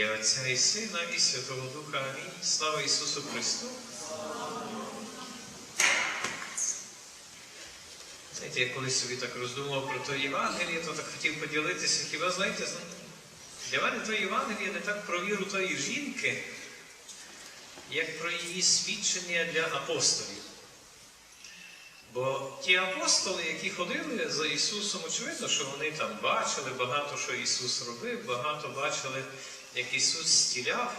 ім'я Отця і Сина, і Святого Духа. Амінь. Слава Ісусу Христу. Знаєте, я колись собі так роздумав про то Євангеліє, то так хотів поділитися. Хіба знаєте, для мене то Євангеліє не так про віру тої жінки, як про її свідчення для апостолів. Бо ті апостоли, які ходили за Ісусом, очевидно, що вони там бачили багато, що Ісус робив, багато бачили, як Ісус стіляв.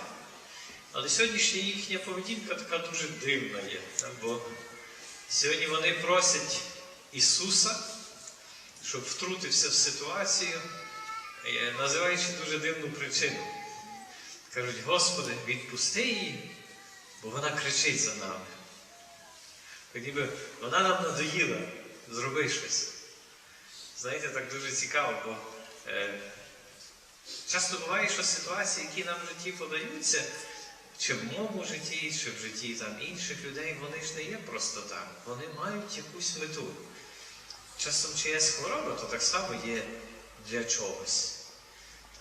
Але сьогоднішня їхня поведінка така дуже дивна є. Бо сьогодні вони просять Ісуса, щоб втрутився в ситуацію, е, називаючи дуже дивну причину. Кажуть, Господи, відпусти її, бо вона кричить за нами. Ніби вона нам надоїла, зроби щось. Знаєте, так дуже цікаво, бо е, часто буває, що ситуації, які нам в житті подаються, чи в моєму житті, чи в житті там, інших людей, вони ж не є просто так. Вони мають якусь мету. Часом чиясь хвороба, то так само є для чогось.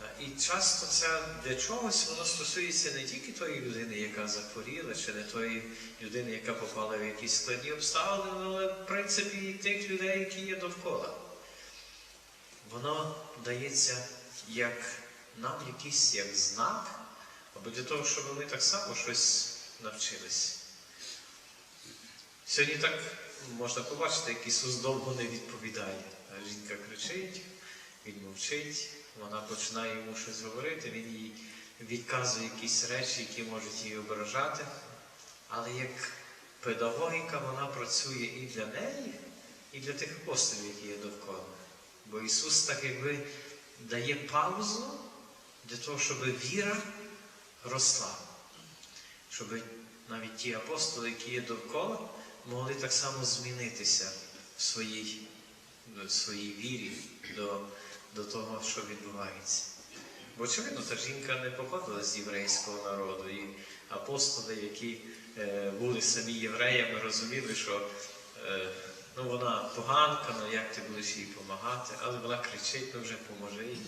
Та, І часто це для чогось воно стосується не тільки тої людини, яка захворіла, чи не тої людини, яка попала в якісь складні обставини, але в принципі і тих людей, які є довкола. Воно дається як нам якийсь як знак, або для того, щоб ми так само щось навчились. Сьогодні так можна побачити, як Ісус довго не відповідає. Жінка кричить, Він мовчить, вона починає йому щось говорити, він їй відказує якісь речі, які можуть її ображати. Але як педагогіка вона працює і для неї, і для тих апостолів, які є довкола. Бо Ісус так якби дає паузу для того, щоб віра росла. Щоб навіть ті апостоли, які є довкола, могли так само змінитися в своїй, в своїй вірі до, до того, що відбувається. Бо, очевидно, та жінка не походила з єврейського народу, і апостоли, які е, були самі євреями, розуміли, що е, ну, вона поганка, ну як ти будеш їй допомагати, але вона кричить, ну вже поможи їй.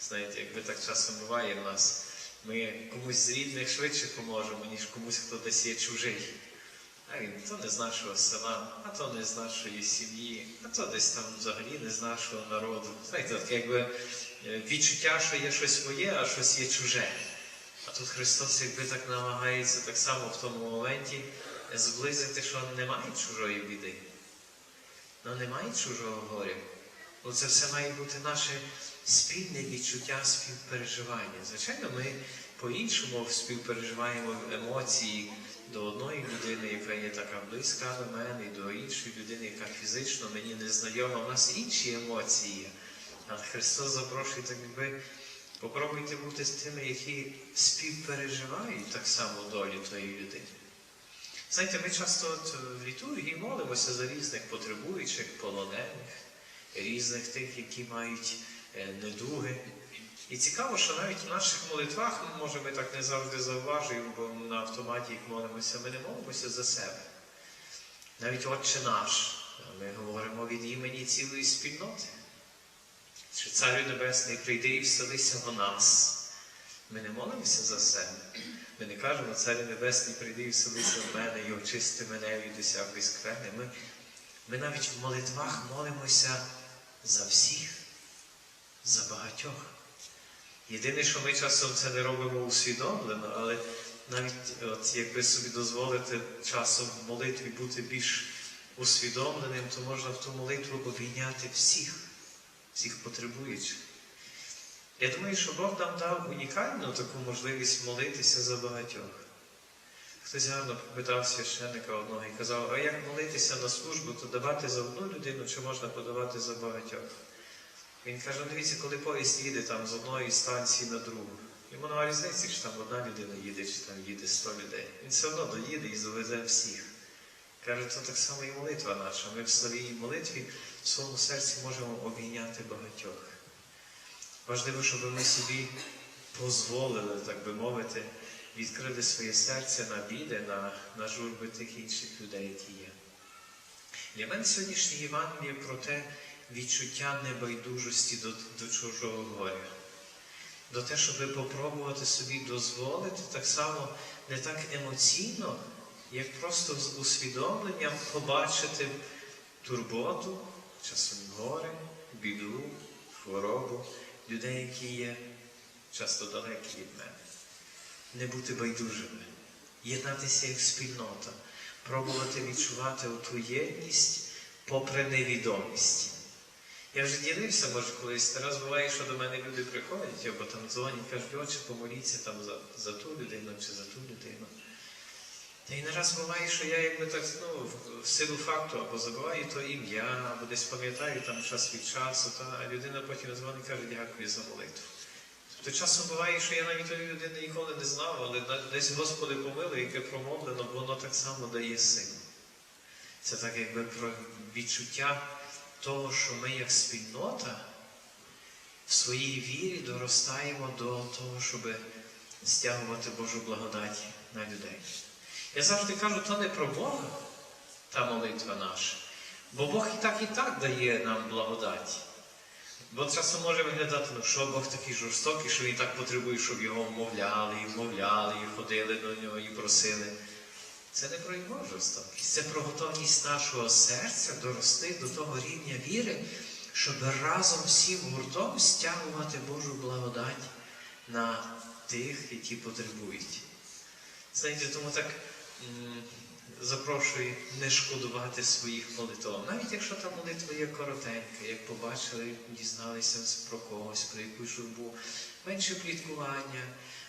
Знаєте, якби так часом буває в нас, ми комусь з рідних швидше поможемо, ніж комусь, хто десь є чужий. А він то не з нашого села, а то не з нашої сім'ї, а то десь там взагалі не з нашого народу. Знаєте, так якби е, відчуття, що є щось моє, а щось є чуже. А тут Христос якби так намагається так само в тому моменті зблизити, що немає чужої біди. Ну немає чужого горя. Ну, це все має бути наше спільне відчуття співпереживання. Звичайно, ми по-іншому співпереживаємо емоції до одної людини, яка є така близька до мене, і до іншої людини, яка фізично мені не знайома. У нас інші емоції. Але Христос запрошує так, якби попробуйте бути з тими, які співпереживають так само долю тої людини. Знаєте, ми часто от в літургії молимося за різних потребуючих, полонених, різних тих, які мають е, недуги. І цікаво, що навіть в наших молитвах, може, ми так не завжди зауважуємо, бо на автоматі, як молимося, ми не молимося за себе. Навіть Отче наш, ми говоримо від імені цілої спільноти. Що Царю Небесний прийди і вселися в нас. Ми не молимося за себе. Ми не кажемо, Царю Небесний, прийди і вселися в мене і очисти мене від усякої скверни. Ми, ми навіть в молитвах молимося за всіх, за багатьох. Єдине, що ми часом це не робимо усвідомлено, але навіть от якби собі дозволити часом в молитві бути більш усвідомленим, то можна в ту молитву обійняти всіх, всіх потребуючих. Я думаю, що Бог нам дав унікальну таку можливість молитися за багатьох. Хтось гарно попитав священника одного і казав, а як молитися на службу, то давати за одну людину чи можна подавати за багатьох? Він каже, «Ну, дивіться, коли поїзд їде там з одної станції на другу. Йому нема різниці, чи там одна людина їде, чи там їде сто людей. Він все одно доїде і завезе всіх. Каже, то так само і молитва наша. Ми в своїй молитві в своєму серці можемо обійняти багатьох. Важливо, щоб ми собі дозволили, так би мовити, відкрити своє серце на біди, на, на журби тих інших людей, які є. Для мене сьогоднішнє Євангеліє про те відчуття небайдужості до, до чужого горя. до те, щоб попробувати собі дозволити так само не так емоційно, як просто з усвідомленням побачити турботу, часом горе, біду, хворобу людей, які є часто далекі від мене. Не бути байдужими, єднатися як спільнота, пробувати відчувати ту єдність попри невідомість. Я вже ділився, може, колись раз буває, що до мене люди приходять, або там дзвонять, кажуть, отче, помоліться там за, за ту людину чи за ту людину. Та й не раз буває, що я якби так ну, в- силу факту або забуваю то ім'я, або десь пам'ятаю там час від часу, та, людина потім дзвонить і каже, дякую за молитву. Тобто часом буває, що я навіть тої людини ніколи не знав, але десь Господи помилуй, яке промовлено, воно так само дає силу. Це так якби про відчуття того, що ми як спільнота в своїй вірі доростаємо до того, щоб стягувати Божу благодать на людей. Я завжди кажу, то не про Бога, та молитва наша. Бо Бог і так і так дає нам благодать. Бо часом може виглядати, ну що Бог такий жорстокий, що він так потребує, щоб його вмовляли, і вмовляли, і ходили до нього, і просили. Це не про його жорстокість, це про готовність нашого серця дорости до того рівня віри, щоб разом всім гуртом стягувати Божу благодать на тих, які потребують. Знаєте, тому так запрошую не шкодувати своїх молитв. Навіть якщо та молитва є коротенька, як побачили, дізналися про когось, про якусь журбу, менше пліткування,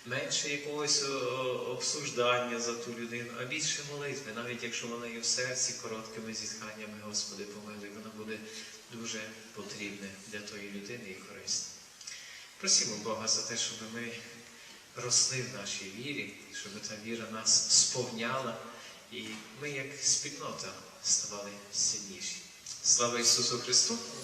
менше якогось о, о, обсуждання за ту людину, а більше молитви, навіть якщо вона є в серці короткими зітханнями, Господи, помилуй, вона буде дуже потрібна для тої людини і корисна. Просімо Бога за те, щоб ми росли в нашій вірі, щоб та віра нас сповняла, і ми, як спільнота, ставали сильніші. Слава Ісусу Христу!